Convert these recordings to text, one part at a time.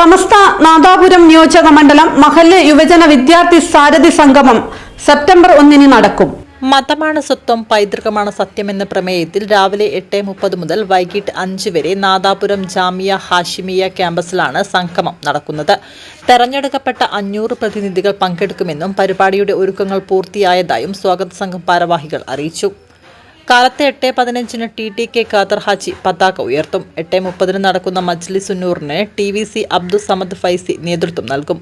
സമസ്ത നാദാപുരം നിയോജക മണ്ഡലം മഹല്ല് യുവജന വിദ്യാർത്ഥി സാരഥി സംഗമം സെപ്റ്റംബർ ഒന്നിന് നടക്കും. മതമാണ് സ്വത്വം പൈതൃകമാണ് സത്യമെന്ന പ്രമേയത്തിൽ രാവിലെ എട്ട് മുപ്പത് മുതൽ വൈകിട്ട് അഞ്ച് വരെ നാദാപുരം ജാമിയ ഹാഷിമിയ ക്യാമ്പസിലാണ് സംഗമം നടക്കുന്നത്. തെരഞ്ഞെടുക്കപ്പെട്ട അഞ്ഞൂറ് പ്രതിനിധികൾ പങ്കെടുക്കുമെന്നും പരിപാടിയുടെ ഒരുക്കങ്ങൾ പൂർത്തിയായതായും സ്വാഗത സംഘം ഭാരവാഹികൾ അറിയിച്ചു. കാലത്ത് എട്ട് പതിനഞ്ചിന് T T K Khader Haji പതാക ഉയർത്തും. എട്ട് മുപ്പതിന് നടക്കുന്ന Majlis ഉന്നൂറിന് T V C Abdul Samad Faizi നേതൃത്വം നൽകും.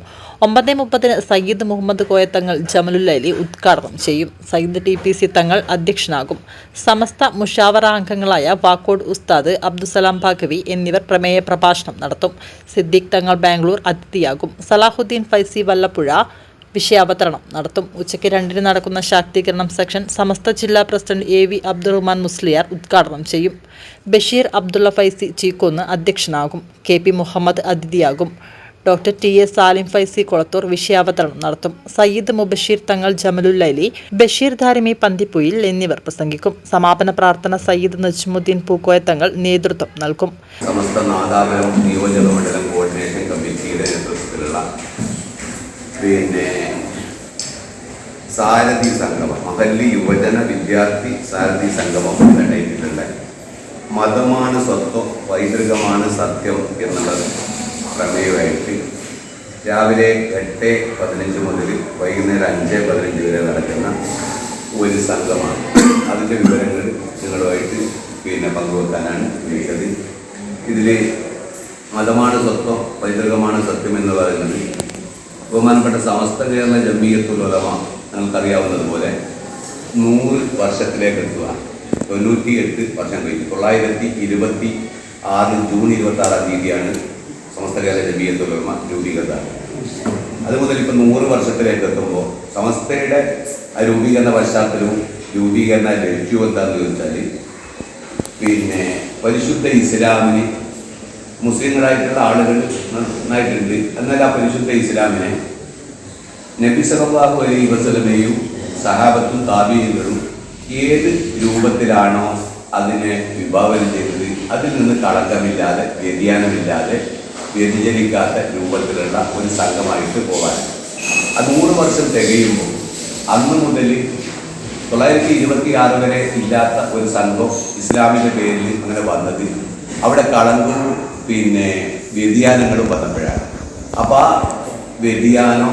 ഒമ്പത് മുപ്പതിന് സയ്യിദ് മുഹമ്മദ് കോയത്തങ്ങൾ ജമലുല്ലലി ഉദ്ഘാടനം ചെയ്യും. സയ്യിദ് ടി പി സി തങ്ങൾ അധ്യക്ഷനാകും. സമസ്ത മുഷാവറ അംഗങ്ങളായ വാക്കോട് ഉസ്താദ് അബ്ദുസലാം ഭാഗവി എന്നിവർ പ്രമേയ പ്രഭാഷണം നടത്തും. സിദ്ദീഖ് തങ്ങൾ ബാംഗ്ലൂർ അതിഥിയാകും. സലാഹുദ്ദീൻ ഫൈസി വല്ലപ്പുഴ വിഷയാവതരണം നടത്തും. ഉച്ചയ്ക്ക് രണ്ടിന് നടക്കുന്ന ശാക്തീകരണം സെക്ഷൻ സമസ്ത ജില്ലാ president A V Abdurahman Musliyar ഉദ്ഘാടനം ചെയ്യും. ബഷീർ അബ്ദുള്ള ഫൈസി ചീക്കോന്ന് അധ്യക്ഷനാകും. K P Muhammad അതിഥിയാകും. Doctor T A Salim Faizi Kolathur വിഷയാവതരണം നടത്തും. സയ്യിദ് മുബഷീർ തങ്ങൾ ജമലുല്ലലി ബഷീർ ധാരിമി പന്തിപ്പുയിൽ എന്നിവർ പ്രസംഗിക്കും. സമാപന പ്രാർത്ഥന സയ്യിദ് നജ്മുദ്ദീൻ പൂക്കോയ തങ്ങൾ നേതൃത്വം നൽകും. കോർഡിനേഷൻ പിന്നെ സാരഥി സംഗമം അഹല്ലി യുവജന വിദ്യാർത്ഥി സാരഥി സംഗമം നടത്തിയിട്ടുള്ള മതമാണ് സ്വത്വം പൈതൃകമാണ് സത്യം എന്നുള്ളത് പ്രമേയമായിട്ട് രാവിലെ എട്ട് പതിനഞ്ച് മുതൽ വൈകുന്നേരം അഞ്ച് പതിനഞ്ച് വരെ നടക്കുന്ന ഒരു സംഘമാണ് അതിന്റെ വിവരങ്ങൾ നിങ്ങളുമായിട്ട് പിന്നെ പങ്കുവെക്കാനാണ് വിളിച്ചത് ഇതിൽ മതമാണ് സ്വത്വം പൈതൃകമാണ് സത്യം എന്ന് പറയുന്നത് ബഹുമാനപ്പെട്ട സമസ്ത കേരള ജമീയത്തുൽ ഉലമ നമുക്കറിയാവുന്നതുപോലെ നൂറ് വർഷത്തിലേക്ക് എത്തുക തൊണ്ണൂറ്റി എട്ട് വർഷം കഴിഞ്ഞു തൊള്ളായിരത്തി ഇരുപത്തി ആറ് ജൂൺ ഇരുപത്തി ആറാം തീയതിയാണ് സമസ്ത കേരള ജമീയത്തുൽ ഉലമ രൂപീകൃത. അത് മുതൽ ഇപ്പം നൂറ് വർഷത്തിലേക്ക് എത്തുമ്പോൾ സമസ്തയുടെ രൂപീകരണ പശ്ചാത്തലവും രൂപീകരണ ലക്ഷ്യവും എന്താണെന്ന് ചോദിച്ചാൽ പിന്നെ പരിശുദ്ധ ഇസ്ലാമിന് മുസ്ലിങ്ങളായിട്ടുള്ള ആളുകൾ നന്നായിട്ടുണ്ട്. എന്നാൽ ആ പരിശുദ്ധ ഇസ്ലാമിനെ നബി സല്ലല്ലാഹു അലൈഹി വസലമയും സഹാബത്തും താബീകളും ഏത് രൂപത്തിലാണോ അതിനെ വിഭാവനം ചെയ്തത്? അതിൽ നിന്ന് കളങ്കമില്ലാതെ വ്യതിയാനമില്ലാതെ വ്യതിചലിക്കാത്ത രൂപത്തിലുള്ള ഒരു സംഘമായിട്ട് പോകാൻ അത് നൂറ് വർഷം തികയുമ്പോൾ അന്ന് മുതൽ തൊള്ളായിരത്തി ഇരുപത്തി ആറ് വരെ ഇല്ലാത്ത ഒരു സംഘം ഇസ്ലാമിന്റെ പേരിൽ അങ്ങനെ വന്നത്. അവിടെ കളങ്കവും പിന്നെ വ്യതിയാനങ്ങളും വന്നപ്പോഴാണ്. അപ്പോൾ ആ വ്യതിയാനം